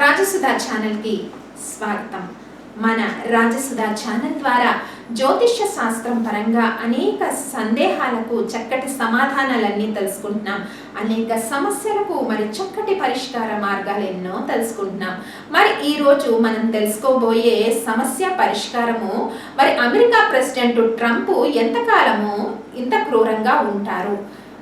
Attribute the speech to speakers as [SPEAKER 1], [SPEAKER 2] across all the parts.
[SPEAKER 1] రాజసుధా ఛానల్కి స్వాగతం. మన రాజసుధా ఛానల్ ద్వారా జ్యోతిష్య శాస్త్రం పరంగా అనేక సందేహాలకు చక్కటి సమాధానాలన్నీ తెలుసుకుంటున్నాం. అనేక సమస్యలకు మరి చక్కటి పరిష్కార మార్గాలు ఎన్నో తెలుసుకుంటున్నాం. మరి ఈరోజు మనం తెలుసుకోబోయే సమస్య పరిష్కారము మరి అమెరికా ప్రెసిడెంట్ ట్రంప్ ఎంతకాలము ఇంత క్రూరంగా ఉంటారు?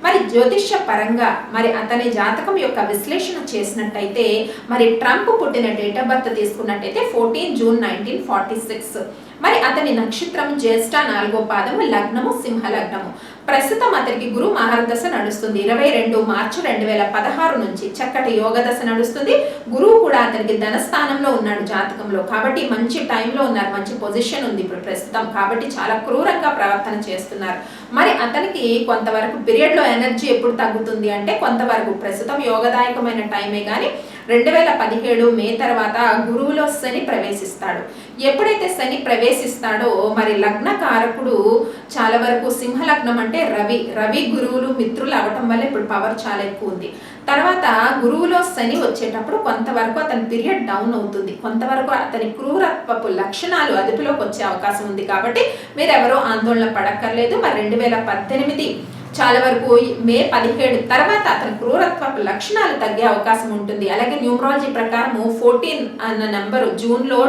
[SPEAKER 1] మరి జ్యోతిష్య పరంగా మరి అతని జాతకం యొక్క విశ్లేషణ చేసినట్టయితే మరి ట్రంప్ పుట్టిన డేట్ ఆఫ్ బర్త్ తీసుకున్నట్టయితే fourteen June nineteen forty six మరి అతని నక్షత్రం జ్యేష్ఠ నాలుగో పాదము లగ్నము సింహ లగ్నము ప్రస్తుతం అతనికి గురు మహర్దశ నడుస్తుంది. ఇరవై రెండు మార్చి రెండు వేల పదహారు నుంచి చక్కటి యోగ దశ నడుస్తుంది. గురువు కూడా అతనికి ధనస్థానంలో ఉన్నాడు జాతకంలో. కాబట్టి మంచి టైంలో ఉన్నారు మంచి పొజిషన్ ఉంది ఇప్పుడు ప్రస్తుతం. కాబట్టి చాలా క్రూరంగా ప్రవర్తన చేస్తున్నారు. మరి అతనికి కొంతవరకు పీరియడ్లో ఎనర్జీ ఎప్పుడు తగ్గుతుంది అంటే కొంతవరకు ప్రస్తుతం యోగదాయకమైన టైమే కానీ రెండు వేల పదిహేడు మే తర్వాత గురువులో శని ప్రవేశిస్తాడు. ఎప్పుడైతే శని ప్రవేశిస్తాడో మరి లగ్న కారకుడు చాలా వరకు సింహ లగ్నం అంటే రవి. రవి గురువులు మిత్రులు అవటం వల్ల ఇప్పుడు పవర్ చాలా ఎక్కువ ఉంది. తర్వాత గురువులో శని వచ్చేటప్పుడు కొంతవరకు అతని పీరియడ్ డౌన్ అవుతుంది. కొంతవరకు అతని క్రూరత్వపు లక్షణాలు అదుపులోకి వచ్చే అవకాశం ఉంది కాబట్టి మీరు ఎవరో ఆందోళన పడక్కర్లేదు. మరి రెండు వేల పద్దెనిమిది చాలా వరకు మే పదిహేడు తర్వాత అతని క్రూరత్వపు లక్షణాలు తగ్గే అవకాశం ఉంటుంది. అలాగే న్యూమరాలజీ ప్రకారము ఫోర్టీన్ అన్న నెంబరు జూన్లో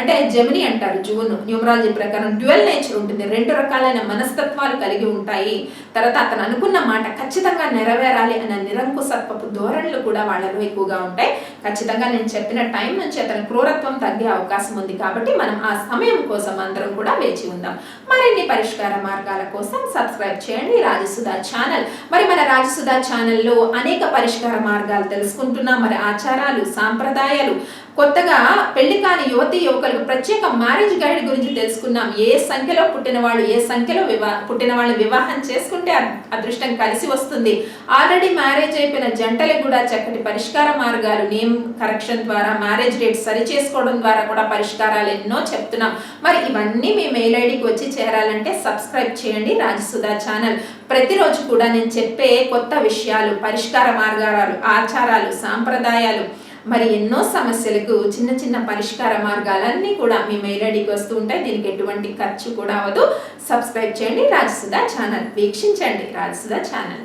[SPEAKER 1] అంటే జమిని అంటారు జూన్ న్యూమరాలజీ ప్రకారం డ్యువల్ నేచర్ ఉంటుంది. రెండు రకాలైన మనస్తత్వాలు కలిగి ఉంటాయి. తర్వాత అతను అనుకున్న మాట ఖచ్చితంగా నెరవేరాలి అన్న నిరంకుశత్వపు ధోరణులు కూడా వాళ్ళలో ఎక్కువగా ఉంటాయి. ఖచ్చితంగా నేను చెప్పిన టైం నుంచి అతని క్రూరత్వం తగ్గే అవకాశం ఉంది కాబట్టి మనం ఆ సమయం కోసం అందరం కూడా వేచి ఉందాం. మరిన్ని పరిష్కార మార్గాల కోసం సబ్స్క్రైబ్ చేయండి. రాజసుధ ఛానల్. మరి మన రాజసుధా ఛానల్లో అనేక పరిష్కార మార్గాలు తెలుసుకుంటున్నాం. మరి ఆచారాలు సాంప్రదాయాలు. కొత్తగా పెళ్ళి కాని యువతి యువకులకు ప్రత్యేక మ్యారేజ్ గైడ్ గురించి తెలుసుకున్నాం. ఏ సంఖ్యలో పుట్టిన వాళ్ళు ఏ సంఖ్యలో వివా పుట్టిన వాళ్ళు వివాహం చేసుకుంటే అదృష్టం కలిసి వస్తుంది. ఆల్రెడీ మ్యారేజ్ అయిపోయిన జంటలకు కూడా చక్కటి పరిష్కార మార్గాలు నేమ్ కరెక్షన్ ద్వారా మ్యారేజ్ డేట్ సరి చేసుకోవడం ద్వారా కూడా పరిష్కారాలు ఎన్నో చెప్తున్నాం. మరి ఇవన్నీ మీ మెయిల్ ఐడికి వచ్చి చేరాలంటే సబ్స్క్రైబ్ చేయండి రాజసుధా ఛానల్. ప్రతిరోజు కూడా నేను చెప్పే కొత్త విషయాలు పరిష్కార మార్గాలు ఆచారాలు సాంప్రదాయాలు మరి ఎన్నో సమస్యలకు చిన్న చిన్న పరిష్కార మార్గాలన్నీ కూడా మీ మెయిల్ ఐడికి వస్తూ ఉంటాయి. దీనికి ఎటువంటి ఖర్చు కూడా అవ్వదు. సబ్స్క్రైబ్ చేయండి. రాజసుధా ఛానల్. వీక్షించండి. రాజసుధా ఛానల్.